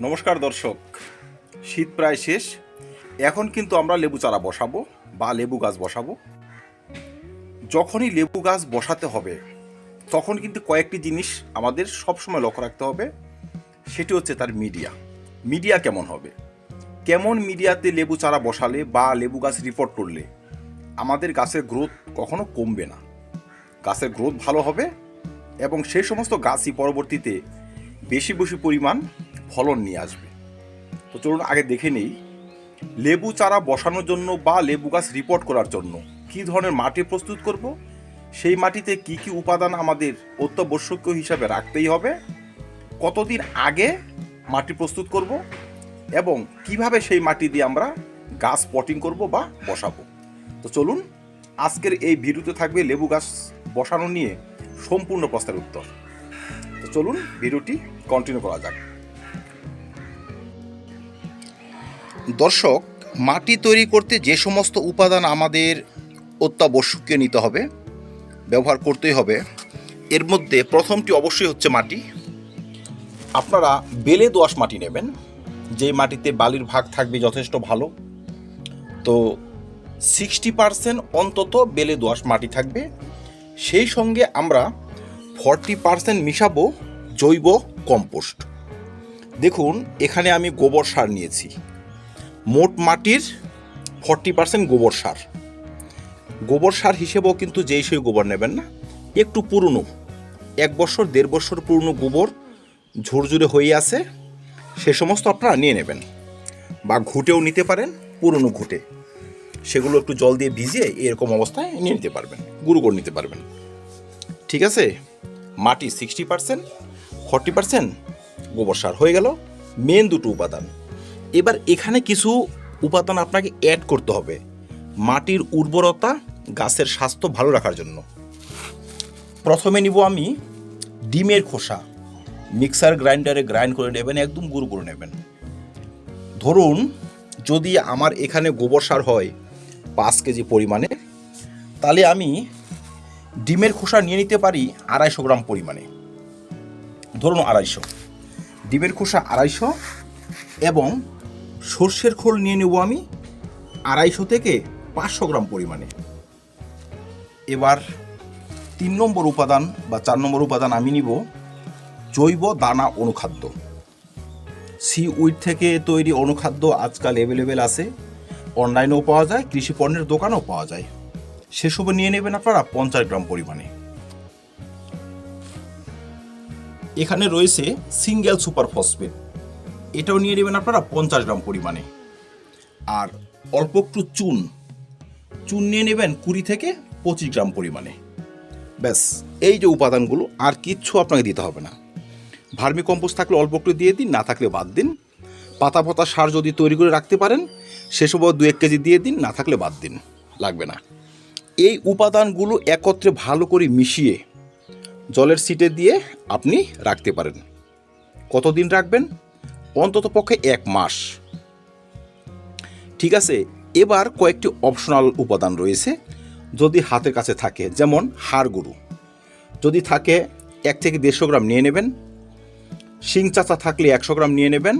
নমস্কার দর্শক। শীত প্রায় শেষ। এখন কিন্তু আমরা লেবু চারা বসাবো বা লেবু গাছ বসাবো। যখনই লেবু গাছ বসাতে হবে, তখন কিন্তু কয়েকটি জিনিস আমাদের সবসময় লক্ষ্য রাখতে হবে। সেটি হচ্ছে তার মিডিয়া। মিডিয়া কেমন হবে? কেমন মিডিয়াতে লেবু চারা বসালে বা লেবু গাছ রিপোর্ট করলে আমাদের গাছের গ্রোথ কখনো কমবে না? গাছের গ্রোথ ভালো হবে এবং সেই সমস্ত গাছই পরবর্তীতে বেশি বেশি পরিমাণ ফলন নিয়ে আসবে। তো চলুন আগে দেখে নেই, লেবু চারা বসানোর জন্য বা লেবু গাছ রিপোর্ট করার জন্য কী ধরনের মাটি প্রস্তুত করব? সেই মাটিতে কি কি উপাদান আমাদের অত্যাবশ্যকীয় হিসাবে রাখতেই হবে? কতদিন আগে মাটি প্রস্তুত করব? এবং কীভাবে সেই মাটি দিয়ে আমরা গাছ পটিং করব বা বসাবো? তো চলুন আজকের এই ভিডিওতে থাকবে লেবু গাছ বসানো নিয়ে সম্পূর্ণ প্রশ্নের উত্তর। তো চলুন ভিডিওটি কন্টিনিউ করা যাক। দর্শক, মাটি তৈরি করতে যে সমস্ত উপাদান আমাদের অত্যাবশ্যকীয় নিতে হবে, ব্যবহার করতেই হবে, এর মধ্যে প্রথমটি অবশ্যই হচ্ছে মাটি। আপনারা বেলে দোআঁশ মাটি নেবেন, যে মাটিতে বালির ভাগ থাকবে যথেষ্ট ভালো। তো সিক্সটি পারসেন্ট অন্তত বেলে দোআঁশ মাটি থাকবে। সেই সঙ্গে আমরা ফর্টি পারসেন্ট মিশাবো জৈব কম্পোস্ট। দেখুন, এখানে আমি গোবর সার নিয়েছি। মোট মাটির ফর্টি পার্সেন্ট গোবর সার। গোবর সার হিসেবেও কিন্তু যেই সেই গোবর নেবেন না। একটু পুরনো, এক বছর, দেড় বছর পুরনো গোবর ঝুরঝুরে হয়ে আছে, সে সমস্ত আপনারা নিয়ে নেবেন বা ঘুটেও নিতে পারেন, পুরনো ঘুটে। সেগুলো একটু জল দিয়ে ভিজিয়ে এরকম অবস্থায় নিয়ে নিতে পারবেন, গুঁড়ো করে নিতে পারবেন। ঠিক আছে? মাটি সিক্সটি পার্সেন্ট ফর্টি পার্সেন্ট গোবর সার হয়ে গেল। মেন দুটো উপাদান এবার এখানে কিছু উপাদান আপনাকে অ্যাড করতে হবে। মাটির উর্বরতা, গাছের স্বাস্থ্য ভালো রাখার জন্য। প্রথমে নিব আমি ডিমের খোসা। মিক্সার গ্রাইন্ডারে গ্রাইন্ড করে নেবেন, একদম গুঁড়ো করে নেবেন। ধরুন, যদি আমার এখানে গোবর সার হয় পাঁচ কেজি পরিমাণে, তাহলে আমি ডিমের খোসা নিয়ে নিতে পারি আড়াইশো গ্রাম পরিমাণে। ধরুন আড়াইশো। ডিমের খোসা আড়াইশো এবং সর্ষের খোল নিয়ে নেব আমি আড়াইশো থেকে পাঁচশো গ্রাম পরিমাণে। এবার তিন নম্বর উপাদান বা চার নম্বর উপাদান আমি নিব জৈব দানা অনুখাদ্য। সি উইড থেকে তৈরি অনুখাদ্য আজকাল অ্যাভেলেবেল আছে। অনলাইনেও পাওয়া যায়, কৃষি পণ্যের দোকানেও পাওয়া যায়। সেসব নিয়ে নেবেন আপনারা পঞ্চাশ গ্রাম পরিমাণে। এখানে রয়েছে সিঙ্গেল সুপার ফসফেট এটাও নিয়ে নেবেন আপনারা পঞ্চাশ গ্রাম পরিমাণে। আর অল্প একটু চুন। চুন নিয়ে নেবেন কুড়ি থেকে পঁচিশ গ্রাম পরিমাণে। ব্যাস, এই যে উপাদানগুলো, আর কিচ্ছু আপনাকে দিতে হবে না। ভার্মি কম্পোস্ট থাকলে অল্প একটু দিয়ে দিন, না থাকলে বাদ দিন। পাতা পাতা সার যদি তৈরি করে রাখতে পারেন সেসবও দু এক কেজি দিয়ে দিন, না থাকলে বাদ দিন। লাগবে না। এই উপাদানগুলো একত্রে ভালো করে মিশিয়ে জলের সিটে দিয়ে আপনি রাখতে পারেন। কতদিন রাখবেন? অন্তত পক্ষে এক মাস। ঠিক আছে, এবার কয়েকটি অপশনাল উপাদান রয়েছে যদি হাতের কাছে থাকে, যেমন হাড় গরু। যদি থাকে এক থেকে দেড়শো গ্রাম নিয়ে নেবেন, শিং চাচা থাকলে একশো গ্রাম নিয়ে নেবেন,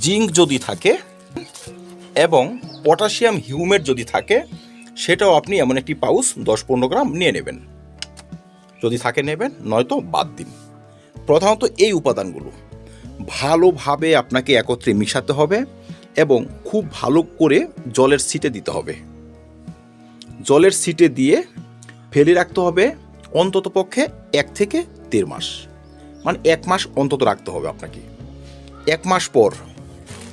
জিঙ্ক যদি থাকে এবং পটাশিয়াম হিউমেট যদি থাকে, সেটাও আপনি এমন একটি পাউচ দশ পনেরো গ্রাম নিয়ে নেবেন। যদি থাকে নেবেন, নয়তো বাদ দিন। প্রধানত এই উপাদানগুলো। ভালোভাবে আপনাকে একত্রে মিশাতে হবে এবং খুব ভালো করে জলের সিটে দিতে হবে। জলের সিটে দিয়ে ফেলে রাখতে হবে অন্তত পক্ষে এক থেকে দেড় মাস। মানে এক মাস অন্তত রাখতে হবে আপনাকে। এক মাস পর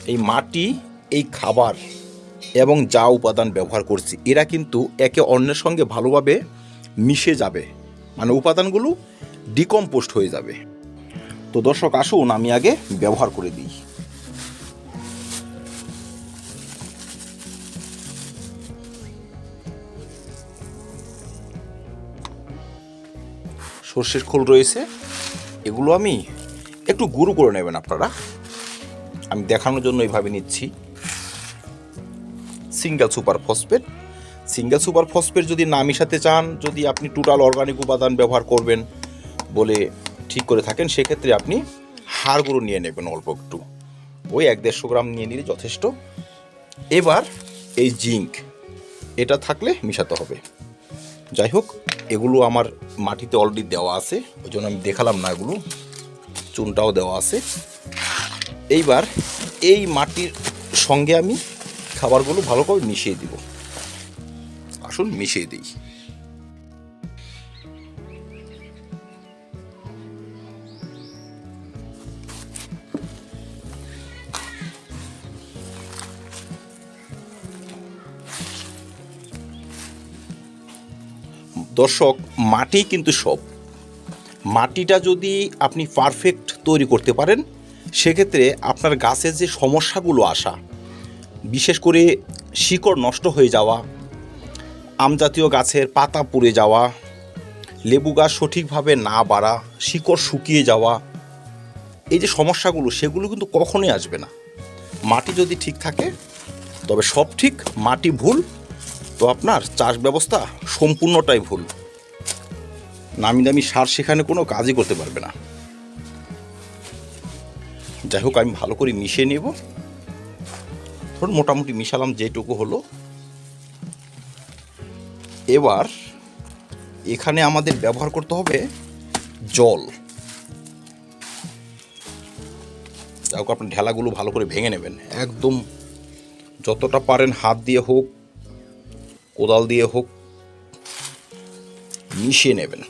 এই মাটি, এই খাবার এবং যা উপাদান ব্যবহার করছি, এরা কিন্তু একে অন্যের সঙ্গে ভালোভাবে মিশে যাবে। মানে উপাদানগুলো ডিকম্পোস্ট হয়ে যাবে। তো দর্শক, আসুন, আমি আগে ব্যবহার করে দিই। সর্ষের খোল রয়েছে। এগুলো আমি একটু গুঁড়ো করে নেবেন আপনারা। আমি দেখানোর জন্য এইভাবে নিচ্ছি। Single super phosphate. Single super phosphate যদি না মিশাতে চান, যদি আপনি টোটাল অর্গানিক উপাদান ব্যবহার করবেন বলে ঠিক করে থাকেন, সেক্ষেত্রে আপনি হাড়গুলো নিয়ে নেবেন অল্প একটু। ওই এক দেড়শো গ্রাম নিয়ে নিলে যথেষ্ট। এবার এই জিঙ্ক, এটা থাকলে মিশাতে হবে। যাই হোক, এগুলো আমার মাটিতে অলরেডি দেওয়া আছে, ওই জন্য আমি দেখালাম না এগুলো। চুনটাও দেওয়া আছে। এইবার এই মাটির সঙ্গে আমি খাবারগুলো ভালো করে মিশিয়ে দিব। আসুন মিশিয়ে দিই। দর্শক, মাটি কিন্তু সব। মাটিটা যদি আপনি পারফেক্ট তৈরি করতে পারেন, সেক্ষেত্রে আপনার গাছের যে সমস্যাগুলো আসা, বিশেষ করে শিকড় নষ্ট হয়ে যাওয়া আমজাতীয় গাছের পাতা পুড়ে যাওয়া, লেবু গাছ সঠিকভাবে না বাড়া, শিকড় শুকিয়ে যাওয়া, এই যে সমস্যাগুলো, সেগুলো কিন্তু কখনোই আসবে না। মাটি যদি ঠিক থাকে, তবে সব ঠিক, মাটি ভুল তো আপনার চাষ ব্যবস্থা সম্পূর্ণটাই ভুল। নামি দামি সার সেখানে কোনো কাজই করতে পারবে না। যাই হোক, আমি ভালো করে মিশিয়ে নেব। ধরুন, মোটামুটি মিশালাম যেটুকু হলো। এবার এখানে আমাদের ব্যবহার করতে হবে জল। যাই হোক, আপনার ঢেলাগুলো ভালো করে ভেঙে নেবেন। একদম যতটা পারেন হাত দিয়ে হোক কোদাল দিয়ে হোক, মিশিয়ে নেবেন।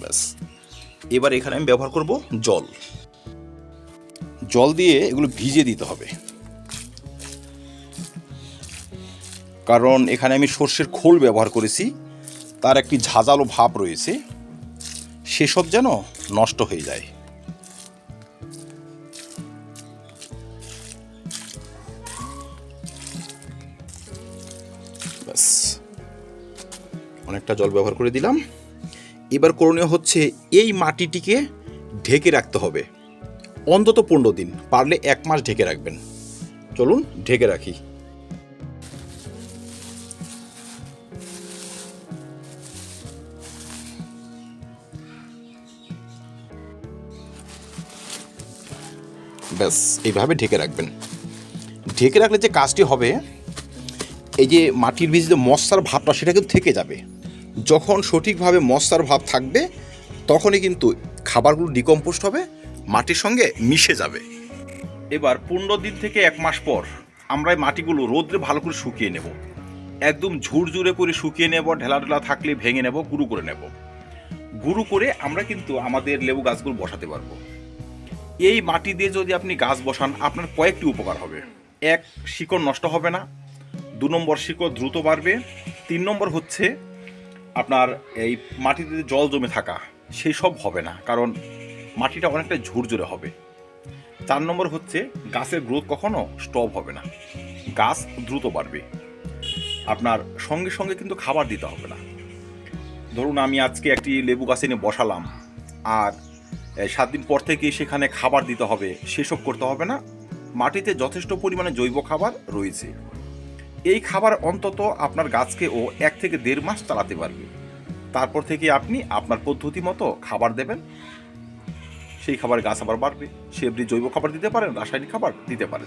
ব্যাস। এবার এখানে আমি ব্যবহার করব জল। জল দিয়ে এগুলো ভিজে দিতে হবে। কারণ এখানে আমি সর্ষের খোল ব্যবহার করেছি। তার একটি ঝাঁঝালো ভাব রয়েছে। সেসব যেন নষ্ট হয়ে যায়। ব্যাস। অনেকটা জল ব্যবহার করে দিলাম। এবার করণীয় হচ্ছে এই মাটিটিকে ঢেকে রাখতে হবে। অন্তত পনেরো দিন, পারলে এক মাস ঢেকে রাখবেন। চলুন, ঢেকে রাখি। ব্যাস, এইভাবে ঢেকে রাখবেন। ঢেকে রাখলে যে কাজটি হবে, এই যে মাটির ভিজে মশার ভাবটা, সেটা কিন্তু থেকে যাবে। যখন সঠিকভাবে মশার ভাব থাকবে, তখনই কিন্তু খাবারগুলো ডিকম্পোস্ট হবে, মাটির সঙ্গে মিশে যাবে। এবার পনেরো দিন থেকে এক মাস পর আমরা এই মাটিগুলো রোদ্রে ভালো করে শুকিয়ে নেব। একদম ঝুরঝুরে করে শুকিয়ে নেব, ঢেলা ঢেলা থাকলে ভেঙে নেব, গুঁড়ো করে নেব। গুঁড়ো করে আমরা কিন্তু আমাদের লেবু গাছগুলো বসাতে পারব। এই মাটি দিয়ে যদি আপনি গাছ বসান, আপনার কয়েকটি উপকার হবে। এক, শিকড় নষ্ট হবে না। দু নম্বর শিকড় দ্রুত বাড়বে। তিন নম্বর হচ্ছে আপনার এই মাটিতে জল জমে থাকা, সেই সব হবে না, কারণ মাটিটা অনেকটা ঝুরঝুরে হবে। চার নম্বর হচ্ছে গাছের গ্রোথ কখনো স্টপ হবে না। গাছ দ্রুত বাড়বে। আপনার সঙ্গে সঙ্গে কিন্তু খাবার দিতে হবে না। ধরুন আমি আজকে একটি লেবু গাছ এনে বসালাম, আর সাত দিন পর থেকে সেখানে খাবার দিতে হবে। সেসব করতে হবে না। মাটিতে যথেষ্ট পরিমাণে জৈব খাবার রয়েছে। এই খাবার অন্তত আপনার গাছকে ও এক থেকে দেড় মাস চালাতে পারবে। তারপর থেকে আপনি আপনার পদ্ধতি মতো খাবার দেবেন। সেই খাবার গাছ আবার বাড়বে। সে আপনি জৈব খাবার দিতে পারেন, রাসায়নিক খাবার দিতে পারেন।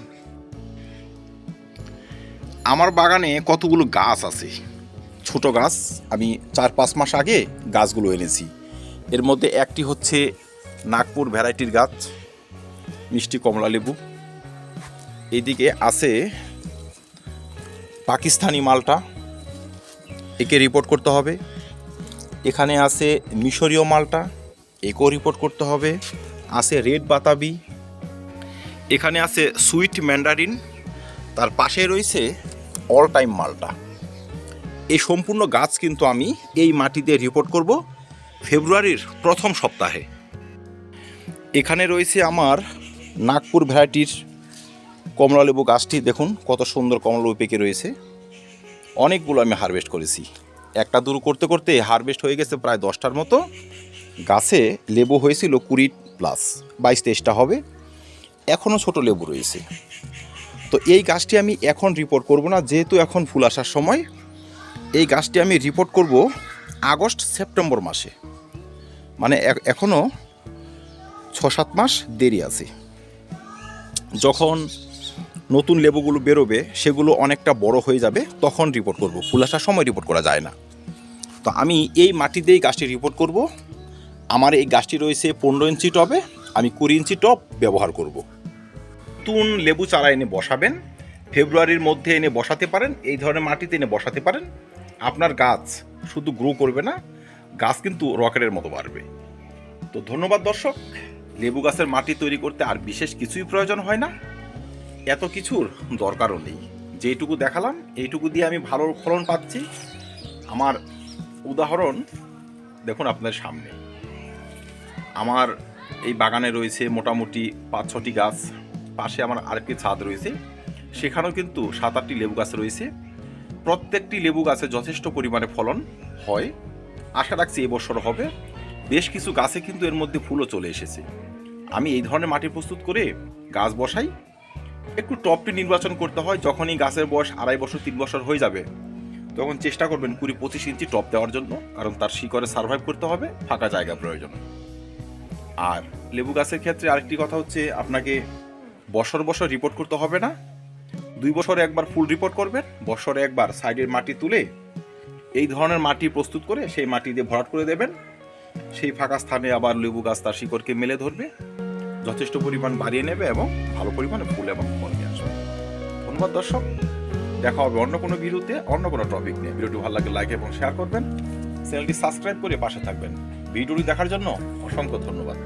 আমার বাগানে কতগুলো গাছ আছে? ছোট গাছ, আমি চার পাঁচ মাস আগে গাছগুলো এনেছি। এর মধ্যে একটি হচ্ছে নাগপুর ভ্যারাইটির গাছ, মিষ্টি কমলা লেবু। এইদিকে আছে পাকিস্তানি মালটা, একে রিপোর্ট করতে হবে। এখানে আছে মিশরীয় মালটা, একেও রিপোর্ট করতে হবে। আছে রেড বাতাবি, এখানে আছে সুইট ম্যান্ডারিন তার পাশে রয়েছে অল টাইম মালটা। এই সম্পূর্ণ গাছ কিন্তু আমি এই মাটিতে রিপোর্ট করব ফেব্রুয়ারির প্রথম সপ্তাহে। এখানে রয়েছে আমার নাগপুর ভ্যারাইটির কমলালেবু গাছটি। দেখুন, কত সুন্দর কমলালেবু পেকে রয়েছে। অনেকগুলো আমি হারভেস্ট করেছি। একটা দূর করতে করতে হারভেস্ট হয়ে গেছে প্রায় দশটার মতো। গাছে লেবু হয়েছিল কুড়ি প্লাস বাইশ তেইশটা হবে। এখনও ছোট লেবু রয়েছে। তো এই গাছটি আমি এখন রিপোর্ট করব না, যেহেতু এখন ফুল আসার সময়। এই গাছটি আমি রিপোর্ট করব আগস্ট সেপ্টেম্বর মাসে। মানে এখনও ছ সাত মাস দেরি আছে। যখন নতুন লেবুগুলো বেরোবে, সেগুলো অনেকটা বড় হয়ে যাবে, তখন রিপোর্ট করব। ফুল আসার সময় রিপোর্ট করা যায় না। তো আমি এই মাটি দিয়েই গাছটি রিপোর্ট করব। আমার এই গাছটি রয়েছে পনেরো ইঞ্চি টবে, আমি কুড়ি ইঞ্চি টব ব্যবহার করব। নতুন লেবু চারা এনে বসাবেন, ফেব্রুয়ারির মধ্যে এনে বসাতে পারেন, এই ধরনের মাটিতে এনে বসাতে পারেন। আপনার গাছ শুধু গ্রো করবে না, গাছ কিন্তু রকেটের মতো বাড়বে। তো ধন্যবাদ দর্শক। লেবু গাছের মাটি তৈরি করতে আর বিশেষ কিছুই প্রয়োজন হয় না? এত কিছুর দরকারও নেই। যেইটুকু দেখালাম, এইটুকু দিয়ে আমি ভালো ফলন পাচ্ছি। আমার উদাহরণ দেখুন আপনাদের সামনে। আমার এই বাগানে রয়েছে মোটামুটি পাঁচ ছটি গাছ, পাশে আমার আরেকটি ছাদ রয়েছে। সেখানেও কিন্তু সাত আটটি লেবু গাছ রয়েছে। প্রত্যেকটি লেবু গাছে যথেষ্ট পরিমাণে ফলন হয়। আশা রাখছি এবছর হবে। বেশ কিছু গাছে কিন্তু এর মধ্যে ফুলও চলে এসেছে। আমি এই ধরনের মাটি প্রস্তুত করে গাছ বসাই। একটু টপটি নির্বাচন করতে হয়, যখনই গাছের বয়স আড়াই বছর, তিন বছর হয়ে যাবে, তখন চেষ্টা করবেন কুড়ি পঁচিশ ইঞ্চি টপ দেওয়ার জন্য, কারণ তার শিকড়ে সার্ভাইভ করতে হবে, ফাঁকা জায়গা প্রয়োজন। আর লেবু গাছের ক্ষেত্রে আরেকটি কথা হচ্ছে, আপনাকে বছর বছর রিপোর্ট করতে হবে না। দুই বছরে একবার ফুল রিপোর্ট করবেন, বছরে একবার সাইডের মাটি তুলে, এই ধরনের মাটি প্রস্তুত করে সেই মাটি দিয়ে ভরাট করে দেবেন। সেই ফাঁকা স্থানে আবার লেবু গাছ তার শিকড়কে মেলে ধরবে, যথেষ্ট পরিমাণ বাড়িয়ে নেবে এবং ভালো পরিমাণে ফুল এবং ফল নিয়ে আসবে। ধন্যবাদ দর্শক, দেখা হবে অন্য কোনো ভিডিওতে, অন্য কোনো টপিক নিয়ে। ভিডিওটি ভালো লাগে লাইক এবং শেয়ার করবেন। চ্যানেলটি সাবস্ক্রাইব করে পাশে থাকবেন। ভিডিওটি দেখার জন্য অসংখ্য ধন্যবাদ।